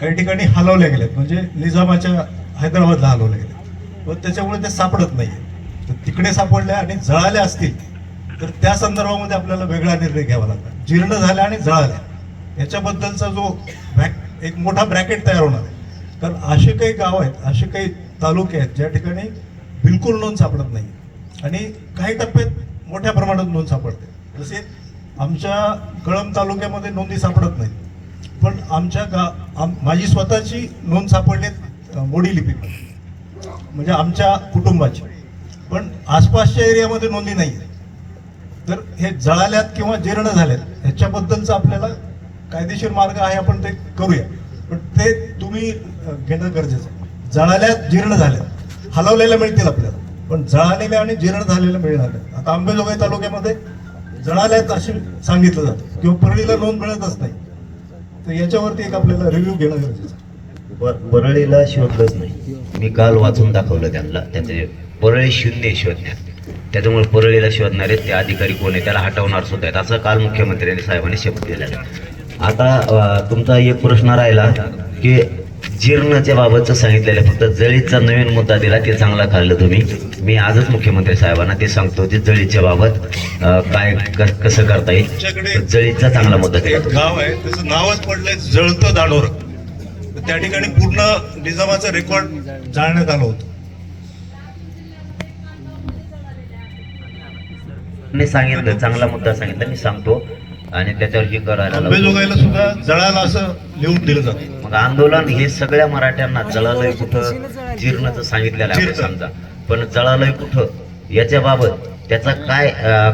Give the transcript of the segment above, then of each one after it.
काही ठिकाणी हलवल्या गेल्यात म्हणजे निजामाच्या हैदराबादला हलवल्या गेल्या व त्याच्यामुळे ते सापडत नाही तर तिकडे सापडल्या आणि जळाल्या असतील तर त्या संदर्भामध्ये आपल्याला वेगळा निर्णय घ्यावा लागला जीर्ण झाल्या आणि जळाल्या. याच्याबद्दलचा जो ब्रॅक एक मोठा ब्रॅकेट तयार होणार आहे. कारण असे काही गाव आहेत असे काही तालुके आहेत ज्या ठिकाणी बिलकुल नोंद सापडत नाही आणि काही टप्प्यात मोठ्या प्रमाणात नोंद सापडते. जसे आमच्या कळंब तालुक्यामध्ये नोंदी सापडत नाहीत. पण आमच्या गा आम माझी स्वतःची नोंद सापडली मोडी लिपीमध्ये म्हणजे आमच्या कुटुंबाची. पण आसपासच्या एरियामध्ये नोंदी नाही आहे तर हे जळाल्यात किंवा जीर्ण झाल्यात ह्याच्याबद्दलचा आपल्याला कायदेशीर मार्ग आहे आपण ते करूया. पण ते तुम्ही घेणं गरजेचं आहे. जळाल्यात जीर्ण झाल्यात हलवलेल्या मिळतील आपल्याला. पण जळालेल्या आणि जीर्ण झालेल्या मिळणार नाही. आता आंबेजोगाई तालुक्यामध्ये जळाल्यात असे सांगितलं जातं. किंवा परळीला नोंद मिळतच नाही. तर याच्यावरती एक आपल्याला रिव्ह्यू घेणं गरजेचं परळीला शोधलंच नाही. मी काल वाचून दाखवलं त्यांना त्याचे परळी शून्य शोधण्यात. त्याच्यामुळे परळीला शोधणारे ते अधिकारी कोण आहे त्याला हटवणार सुद्धा आहेत असं काल मुख्यमंत्र्यांनी साहेबांनी शपथ दिलेला आता तुमचा एक प्रश्न राहिला की जीर्णच्या बाबतचं सांगितलेलं. फक्त जळीचा नवीन मुद्दा दिला ते चांगला काढलं तुम्ही. मी आजच मुख्यमंत्री साहेबांना ते सांगतो की जळीच्या बाबत काय कसं करता येईल. जळीचा चांगला मुद्दा तुम्ही. गाव आहे त्याचं नावच पडलंय जळतं तर त्या ठिकाणी पूर्ण निजामाचं रेकॉर्ड जाळण्यात आलं होतं. मी सांगितलं चांगला मुद्दा सांगितला मी सांगतो. आणि त्याच्यावर हे करायला सुद्धा जळायला असं लिहून दिलं जातं. मग आंदोलन हे सगळ्या मराठ्यांना जळालंय कुठं? जीर्णचं सांगितलेलं आहे. समजा. पण जळालंय कुठं? याच्या बाबत त्याचा काय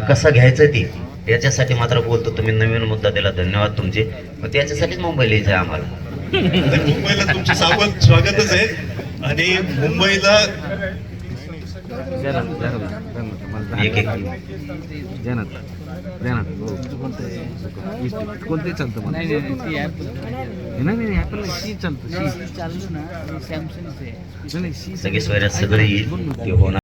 कसं घ्यायचं ते? याच्यासाठी मात्र बोलतो. तुम्ही नवीन मुद्दा दिला. धन्यवाद तुमचे. मग त्याच्यासाठीच मुंबईला यायचं आहे आम्हाला. मुंबईला तुमचं स्वागत स्वागतच आहे. आणि मुंबईला कोणते चालतं मला. नाही नाही ती ॲप नाही सी चालतं सी चाललं ना सॅमसंगचं सगळी सगळी